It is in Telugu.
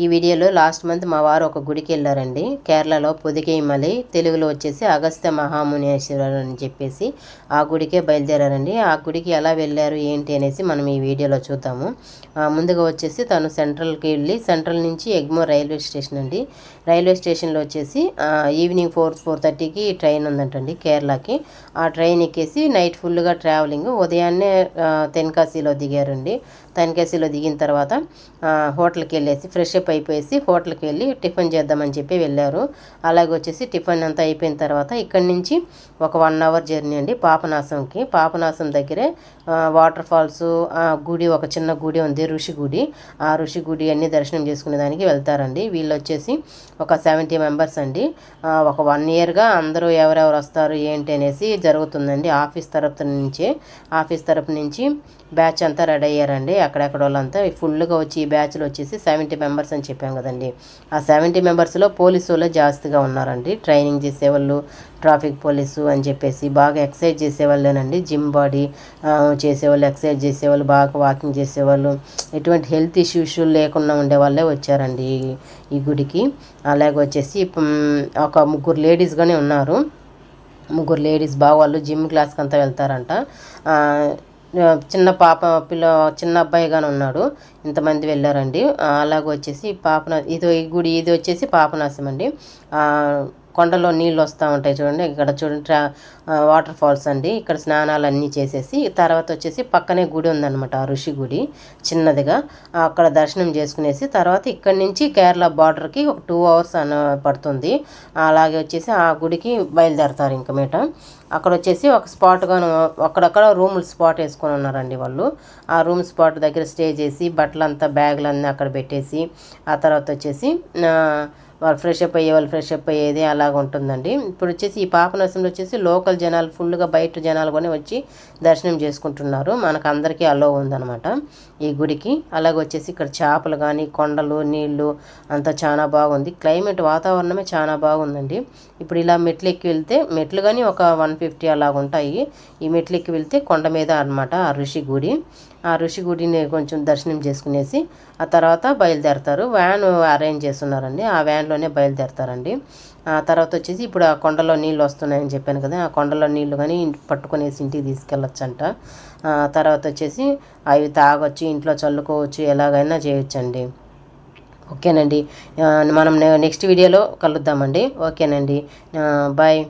ఈ వీడియోలో లాస్ట్ మంత్ మా వారు ఒక గుడికి వెళ్ళారండి. కేరళలో పొదికేమలి తెలుగులో వచ్చేసి అగస్త్య మహామునేశ్వరుడు అని చెప్పేసి ఆ గుడికే బయలుదేరారండి. ఆ గుడికి ఎలా వెళ్ళారు ఏంటి అనేసి మనం ఈ వీడియోలో చూద్దాము. ముందుగా వచ్చేసి తను సెంట్రల్కి వెళ్ళి సెంట్రల్ నుంచి ఎగ్మోర్ రైల్వే స్టేషన్ అండి. రైల్వే స్టేషన్లో వచ్చేసి ఈవినింగ్ ఫోర్ ఫోర్ థర్టీకి ట్రైన్ ఉందంటండి కేరళకి. ఆ ట్రైన్ ఎక్కేసి నైట్ ఫుల్గా ట్రావెలింగ్ ఉదయాన్నే తెన్కాశీలో దిగారండి. తెన్కాశీలో దిగిన తర్వాత హోటల్కి వెళ్ళేసి ఫ్రెష్ అప్ అయిపోయేసి హోటల్కి వెళ్ళి టిఫిన్ చేద్దామని చెప్పి వెళ్ళారు. అలాగే వచ్చేసి టిఫిన్ అంతా అయిపోయిన తర్వాత ఇక్కడి నుంచి ఒక వన్ అవర్ జర్నీ అండి పాపనాశంకి పాపనాశం దగ్గరే వాటర్ ఫాల్స్ గుడి ఒక చిన్న గుడి ఉంది ఋషి గుడి. ఆ ఋషి గుడి అన్ని దర్శనం చేసుకునే దానికి వెళ్తారండి. వీళ్ళు వచ్చేసి ఒక సెవెంటీ మెంబర్స్ అండి. ఒక వన్ ఇయర్గా అందరూ ఎవరెవరు వస్తారు ఏంటి అనేసి జరుగుతుందండి. ఆఫీస్ తరపు నుంచే ఆఫీస్ తరపు నుంచి బ్యాచ్ అంతా రెడీ అయ్యారండి. అక్కడెక్కడ వాళ్ళంతా ఫుల్గా వచ్చి ఈ బ్యాచ్లో వచ్చేసి సెవెంటీ మెంబర్స్ అని చెప్పాం కదండి. ఆ సెవెంటీ మెంబర్స్లో పోలీసు వాళ్ళు జాస్తిగా ఉన్నారండి. ట్రైనింగ్ చేసేవాళ్ళు ట్రాఫిక్ పోలీసు అని చెప్పేసి బాగా ఎక్సర్సైజ్ చేసేవాళ్ళేనండి. జిమ్ బాడీ చేసేవాళ్ళు ఎక్సర్సైజ్ చేసేవాళ్ళు బాగా వాకింగ్ చేసేవాళ్ళు. ఎటువంటి హెల్త్ ఇష్యూస్ లేకుండా ఉండేవాళ్ళే వచ్చారండి ఈ గుడికి. అలాగే వచ్చేసి ఒక ముగ్గురు లేడీస్గానే ఉన్నారు. ముగ్గురు లేడీస్ బాగా వాళ్ళు జిమ్ క్లాస్కి అంతా వెళ్తారంట. చిన్న పాప పిల్ల చిన్న అబ్బాయిగానే ఉన్నాడు. ఇంతమంది వెళ్ళారండి. అలాగ వచ్చేసి పాపన ఇది ఈ గుడి ఇది వచ్చేసి పాపనాశం అండి. కొండలో నీళ్ళు వస్తూ ఉంటాయి చూడండి. ఇక్కడ చూడండి వాటర్ ఫాల్స్ అండి. ఇక్కడ స్నానాలు అన్నీ చేసేసి తర్వాత వచ్చేసి పక్కనే గుడి ఉందన్నమాట ఆ ఋషి గుడి చిన్నదిగా. అక్కడ దర్శనం చేసుకునేసి తర్వాత ఇక్కడ నుంచి కేరళ బార్డర్కి ఒక టూ అవర్స్ అన్న పడుతుంది. అలాగే వచ్చేసి ఆ గుడికి బయలుదేరతారు ఇంక మీట. అక్కడ వచ్చేసి ఒక స్పాట్గాను అక్కడక్కడ రూములు స్పాట్ వేసుకొని ఉన్నారండి వాళ్ళు. ఆ రూమ్ స్పాట్ దగ్గర స్టే చేసి బట్టలంతా బ్యాగులన్నీ అక్కడ పెట్టేసి ఆ తర్వాత వచ్చేసి వాళ్ళు ఫ్రెష్ అప్ అయ్యే వాళ్ళు ఫ్రెష్ అప్ అయ్యేది అలాగ ఉంటుందండి. ఇప్పుడు వచ్చేసి ఈ పాపనరసంలో వచ్చేసి లోకల్ జనాలు ఫుల్గా బయట జనాలు కూడా వచ్చి దర్శనం చేసుకుంటున్నారు. మనకు అందరికీ అలో ఉందన్నమాట ఈ గుడికి. అలాగే వచ్చేసి ఇక్కడ చేపలు కానీ కొండలు నీళ్ళు అంతా చాలా బాగుంది. క్లైమేట్ వాతావరణమే చాలా బాగుందండి. ఇప్పుడు ఇలా మెట్లు ఎక్కి వెళ్తే మెట్లు కానీ ఒక వన్ ఫిఫ్టీ అలాగ ఉంటాయి. ఈ మెట్లు ఎక్కి వెళ్తే కొండ మీద అనమాట ఆ ఋషి గుడి. ఆ ఋషి గుడిని కొంచెం దర్శనం చేసుకునేసి ఆ తర్వాత బయలుదేరతారు. వ్యాన్ అరేంజ్ చేస్తున్నారండి. ఆ వ్యాన్లోనే బయలుదేరతారండి. ఆ తర్వాత వచ్చేసి ఇప్పుడు ఆ కొండలో నీళ్ళు వస్తున్నాయని చెప్పాను కదా ఆ కొండలో నీళ్ళు కానీ పట్టుకునేసి ఇంటికి తీసుకెళ్ళొచ్చంట. తర్వాత వచ్చేసి అవి తాగొచ్చు ఇంట్లో చల్లుకోవచ్చు ఎలాగైనా చేయొచ్చండి. ఓకేనండి. మనం నెక్స్ట్ వీడియోలో కలుద్దామండి. ఓకేనండి. బాయ్.